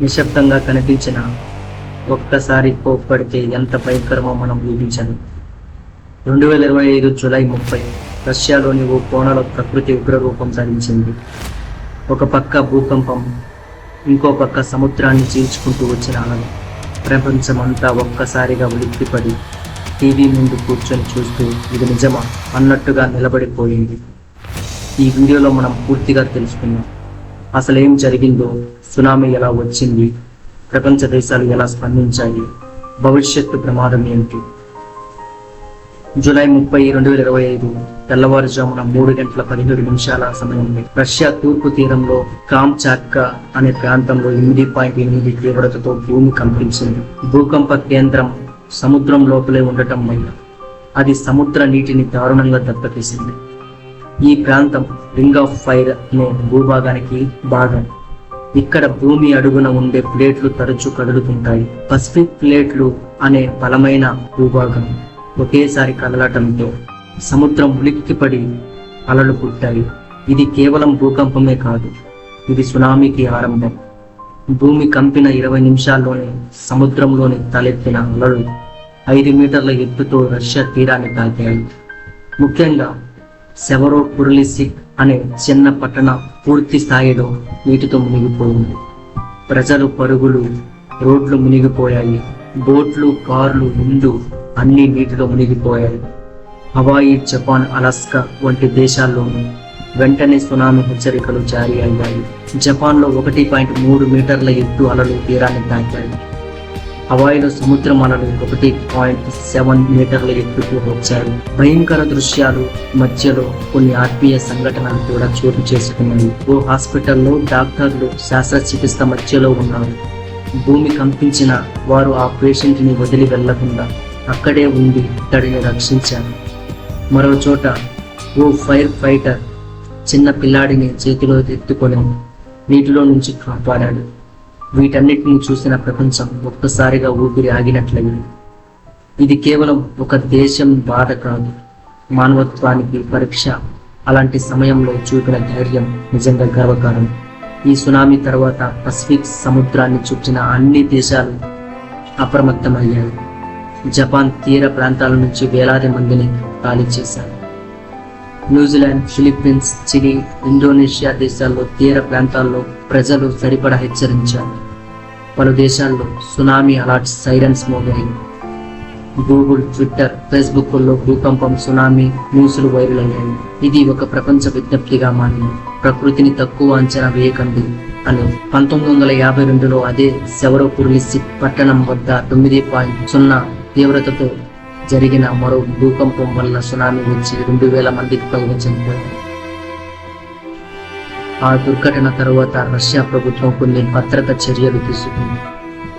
నిశ్శబ్దంగా కనిపించిన ఒక్కసారి కోప్పడితే ఎంత భయంకరమో మనం ఊహించను. రెండు వేల ఇరవై ఐదు జూలై ముప్పై రష్యాలోని ఓ కోణలో ప్రకృతి ఉగ్రరూపం సాధించింది. ఒక పక్క భూకంపం ఇంకో పక్క సముద్రాన్ని చీల్చుకుంటూ వచ్చిన అలలు. ప్రపంచమంతా ఒక్కసారిగా ఉలిక్కిపడి టీవీ ముందు కూర్చొని చూస్తూ ఇది నిజమా అన్నట్టుగా నిలబడిపోయింది. ఈ వీడియోలో మనం పూర్తిగా తెలుసుకుందాం అసలేం జరిగిందో సునామీ ఎలా వచ్చింది? ప్రపంచ దేశాలు ఎలా స్పందించాయి? భవిష్యత్తు ప్రమాదం ఏమిటి జూలై ముప్పై రెండు వేల ఇరవై ఐదు తెల్లవారుజామున మూడు గంటల పదిహేడు నిమిషాల సమయంలో రష్యా తూర్పు తీరంలో కామ్చాట్కా అనే ప్రాంతంలో ఎనిమిది పాయింట్ ఎనిమిది తీవ్రతతో భూమి కంపించింది. భూకంప కేంద్రం సముద్రం లోపలే ఉండటం వల్ల అది సముద్ర నీటిని దారుణంగా దెబ్బతీసింది. ఈ ప్రాంతం రింగ్ ఆఫ్ ఫైర్ అనే భూభాగానికి భాగం. ఇక్కడ భూమి అడుగున ఉండే ప్లేట్లు తరచూ కదులుతుంటాయి. పసిఫిక్ ప్లేట్లు అనే బలమైన భూభాగం ఒకేసారి కదలటంతో సముద్రం ఉలిక్కిపడి అలలు పుట్టాయి. ఇది కేవలం భూకంపమే కాదు ఇది సునామీకి ఆరంభం. భూమి కంపిన ఇరవై నిమిషాల్లోనే సముద్రంలోని తలెత్తిన అలలు ఐదు మీటర్ల ఎత్తుతో రష్యా తీరాన్ని తాకాయి ముఖ్యంగా సెవరో పురలిసిక్ అనే చిన్న పట్టణం పూర్తి స్థాయిలో నీటితో మునిగిపోయింది. ప్రజలు పరుగులు రోడ్లు మునిగిపోయాయి. బోట్లు కార్లు ఇండ్లు అన్ని నీటిలో మునిగిపోయాయి. హవాయి జపాన్ అలాస్కా వంటి దేశాల్లోనూ వెంటనే సునామీ హెచ్చరికలు జారీ అయ్యాయి. జపాన్లో ఒకటి పాయింట్ మూడు మీటర్ల ఎత్తు అలలు తీరాన్ని తాకాయి. హవాయిలో సముద్రం అలలు ఒకటి పాయింట్ సెవెన్ మీటర్ల ఎత్తుకు వచ్చారు. భయంకర దృశ్యాలు మధ్యలో కొన్ని ఆత్మీయ సంఘటనలు కూడా చోటు చేసుకున్నాయి. ఓ హాస్పిటల్లో డాక్టర్లు శస్త్రచికిత్స మధ్యలో ఉన్నారు. భూమి కంపించిన వారు ఆ పేషెంట్ని వదిలి వెళ్ళకుండా అక్కడే ఉండి ఇతడిని రక్షించారు. మరో చోట ఓ ఫైర్ ఫైటర్ చిన్న పిల్లాడిని చేతిలో ఎత్తుకొని నీటిలో నుంచి కాపాడాడు. వీటన్నిటిని చూసిన ప్రపంచం ఒక్కసారిగా ఊపిరి ఆగినట్లయింది. ఇది కేవలం ఒక దేశం బాధ కాదు. మానవత్వానికి పరీక్ష అలాంటి సమయంలో చూపిన ధైర్యం నిజంగా గర్వకారం ఈ సునామీ తర్వాత పసిఫిక్ సముద్రాన్ని చుట్టిన అన్ని దేశాలు అప్రమత్తమయ్యాయి. జపాన్ తీర ప్రాంతాల నుంచి వేలాది మందిని ఖాళీ చేశారు న్యూజిలాండ్ ఫిలిప్పీన్స్ చిలీ ఇండోనేషియా దేశాల్లో తీర ప్రాంతాల్లో ప్రజలు సరిపడా హెచ్చరించారు. పలు దేశాల్లో సునామీ అలర్ట్ సైరన్స్ మోగాయి గూగుల్ ట్విట్టర్ ఫేస్బుక్లో భూకంపం సునామీ న్యూస్లు వైరల్ అయ్యాయి. ఇది ఒక ప్రపంచ విజ్ఞప్తిగా మారింది. ప్రకృతిని తక్కువ అంచనా వేయకండి అని పంతొమ్మిది వందల యాభై రెండులో అదే సెవరోపుర్లిసి పట్టణం వద్ద తొమ్మిది పాయింట్ సున్నా తీవ్రతతో జరిగిన మరో భూకంపం వల్ల సునామీ వచ్చి రెండు వేల మందికి పైగా చనిపోయారు ఆ దుర్ఘటన తరువాత రష్యా ప్రభుత్వం కొన్ని భద్రత చర్యలు తీసుకుంది.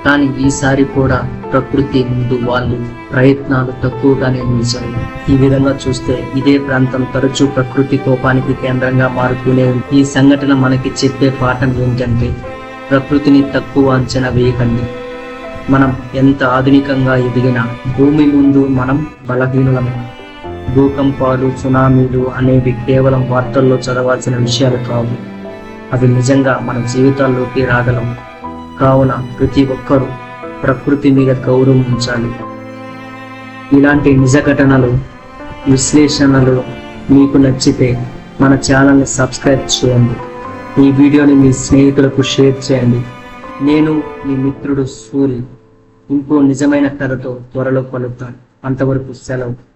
కానీ ఈసారి కూడా ప్రకృతి ముందు వాళ్ళు ప్రయత్నాలు తక్కువగానే నిలిచాయి. ఈ విధంగా చూస్తే ఇదే ప్రాంతం తరచూ ప్రకృతి కోపానికి కేంద్రంగా మారుతూనే ఉంది. ఈ సంఘటన మనకి చెప్పే పాఠం ఏంటంటే ప్రకృతిని తక్కువ అంచనా వేయకండి. మనం ఎంత ఆధునికంగా ఎదిగినా భూమి ముందు మనం బలహీనులమే. భూకంపాలు సునామీలు అనేవి కేవలం వార్తల్లో చదవాల్సిన విషయాలు కావు. అవి నిజంగా మన జీవితాల్లోకి రాగలం కావున ప్రతి ఒక్కరూ ప్రకృతి మీద గౌరవం ఉంచాలి. ఇలాంటి నిజ ఘటనలు విశ్లేషణలు మీకు నచ్చితే మన ఛానల్ని సబ్స్క్రైబ్ చేయండి. ఈ వీడియోని మీ స్నేహితులకు షేర్ చేయండి. నేను మీ మిత్రుడు సూరి. ఇంకో నిజమైన కథతో త్వరలో కలుగుతాను అంతవరకు సెలవు.